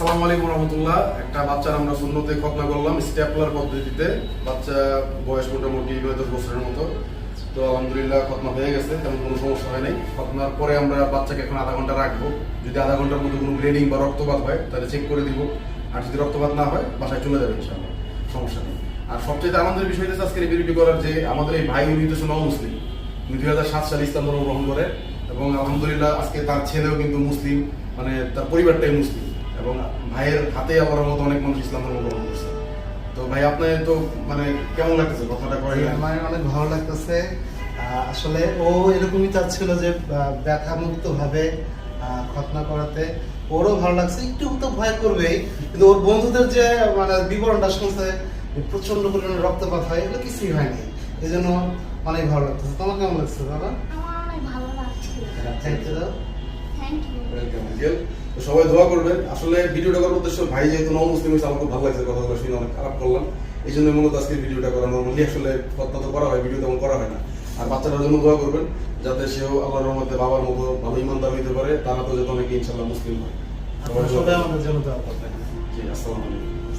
আসসালামু আলাইকুম রহমতুল্লাহ। একটা বাচ্চার আমরা শূন্যতে খতনা করলাম স্টেপলার পদ্ধতিতে। বাচ্চা বয়স মোটামুটি দশ বছরের মতো। তো আলহামদুলিল্লাহ খতনা হয়ে গেছে, তেমন কোনো সমস্যা হয় নাই। খতনার পরে আমরা বাচ্চাকে এখন আধা ঘণ্টা রাখব। যদি আধা ঘণ্টার মধ্যে কোনো ব্লিডিং বা রক্তপাত হয়, তাহলে চেক করে দিব। আর যদি রক্তপাত না হয়, বাসায় চলে যাবে ইনশাআল্লাহ। সমস্যা নেই। আর সবচেয়ে আনন্দের বিষয় হচ্ছে আজকের এই ভিডিওটি করার যে আমাদের এই ভাই উনি হচ্ছে মুসলিম উনি দুই হাজার সাত সালে ইসলাম ধর্ম গ্রহণ করে। এবং আলহামদুলিল্লাহ আজকে তার ছেলেও কিন্তু মুসলিম মানে তার পরিবারটাই মুসলিম। এবং ভাইয়ের হাতে আমার মতো অনেক মানুষ ইসলাম ধর্ম গ্রহণ করছে। তো ভাই আপনি তো মানে কেমন লাগতেছে কথাটা করে আমার অনেক ভালো লাগতেছে। আসলে ও এরকমই চাচ্ছিল যে আহ, ব্যথামুক্ত ভাবে খতনা করাতে। ওরও ভালো লাগছে। একটু তো ভয় করবেই। কিন্তু ওর বন্ধুদের যে মানে বিবরণটা শুনছে প্রচণ্ড পরিমাণে রক্তপাত হয় এগুলো কিছুই হয়নি। এই জন্য অনেক ভালো লাগতেছে। তোমার কেমন লাগছে দাদা আমার অনেক ভালো লাগছে। থ্যাংক ইউ দাদা তো সবাই দোয়া করবেন। আসলে ভিডিওটা করার উদ্দেশ্য ভাই যেহেতু নন মুসলিম হয়েছে আমার খুব ভালো লাগছে কথাগুলো শুনে অনেক খারাপ করলাম। এই জন্য মূলত আজকে ভিডিওটা করা নর্মালি আসলে কথা তো করা হয় ভিডিও তেমন করা হয় না। আর বাচ্চাটার জন্য দোয়া করবেন যাতে সেও আল্লাহর রহমতে বাবার মতো ভালো ইমানদার হইতে পারে তারা তো যাতে অনেকে ইনশাল্লাহ মুসলিম হয়। সবাই আমাদের জন্য দোয়া করবেন। জি আসসালামু আলাইকুম।